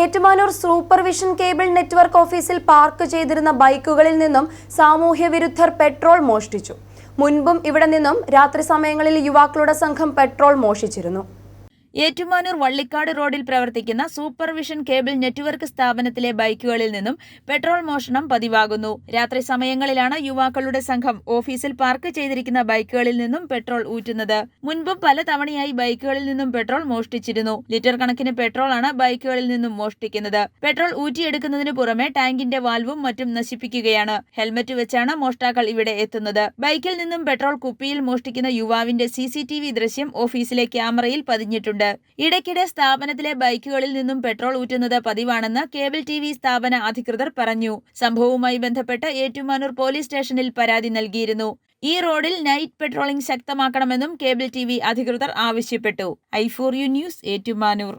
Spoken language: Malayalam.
ഏറ്റുമാനൂർ സൂപ്പർവിഷൻ കേബിൾ നെറ്റ്വർക്ക് ഓഫീസിൽ പാർക്ക് ചെയ്തിരുന്ന ബൈക്കുകളിൽ നിന്നും സാമൂഹ്യ വിരുദ്ധർ പെട്രോൾ മോഷ്ടിച്ചു. മുൻപും ഇവിടെ നിന്നും രാത്രി സമയങ്ങളിൽ യുവാക്കളുടെ സംഘം പെട്രോൾ മോഷിച്ചിരുന്നു ഏറ്റുമാനൂർ വള്ളിക്കാട് റോഡിൽ പ്രവർത്തിക്കുന്ന സൂപ്പർവിഷൻ കേബിൾ നെറ്റ്വർക്ക് സ്ഥാപനത്തിലെ ബൈക്കുകളിൽ നിന്നും പെട്രോൾ മോഷണം പതിവാകുന്നു. രാത്രി സമയങ്ങളിലാണ് യുവാക്കളുടെ സംഘം ഓഫീസിൽ പാർക്ക് ചെയ്തിരിക്കുന്ന ബൈക്കുകളിൽ നിന്നും പെട്രോൾ ഊറ്റുന്നത്. മുൻപും പല തവണയായി ബൈക്കുകളിൽ നിന്നും പെട്രോൾ മോഷ്ടിച്ചിരുന്നു. ലിറ്റർ കണക്കിന് പെട്രോൾ ആണ് ബൈക്കുകളിൽ നിന്നും മോഷ്ടിക്കുന്നത്. പെട്രോൾ ഊറ്റിയെടുക്കുന്നതിന് പുറമെ ടാങ്കിന്റെ വാൽവും മറ്റും നശിപ്പിക്കുകയാണ്. ഹെൽമറ്റ് വെച്ചാണ് മോഷ്ടാക്കൾ ഇവിടെ എത്തുന്നത്. ബൈക്കിൽ നിന്നും പെട്രോൾ കുപ്പിയിൽ മോഷ്ടിക്കുന്ന യുവാവിന്റെ സി ദൃശ്യം ഓഫീസിലെ ക്യാമറയിൽ പതിഞ്ഞിട്ടുണ്ട്. ഇടയ്ക്കിടെ സ്ഥാപനത്തിലെ ബൈക്കുകളിൽ നിന്നും പെട്രോൾ ഊറ്റുന്നത് പതിവാണെന്ന് കേബിൾ ടി വി സ്ഥാപന അധികൃതർ പറഞ്ഞു. സംഭവവുമായി ബന്ധപ്പെട്ട് ഏറ്റുമാനൂർ പോലീസ് സ്റ്റേഷനിൽ പരാതി നൽകിയിരുന്നു. ഈ റോഡിൽ നൈറ്റ് പെട്രോളിംഗ് ശക്തമാക്കണമെന്നും കേബിൾ ടി അധികൃതർ ആവശ്യപ്പെട്ടു. I for U news Ettumanoor.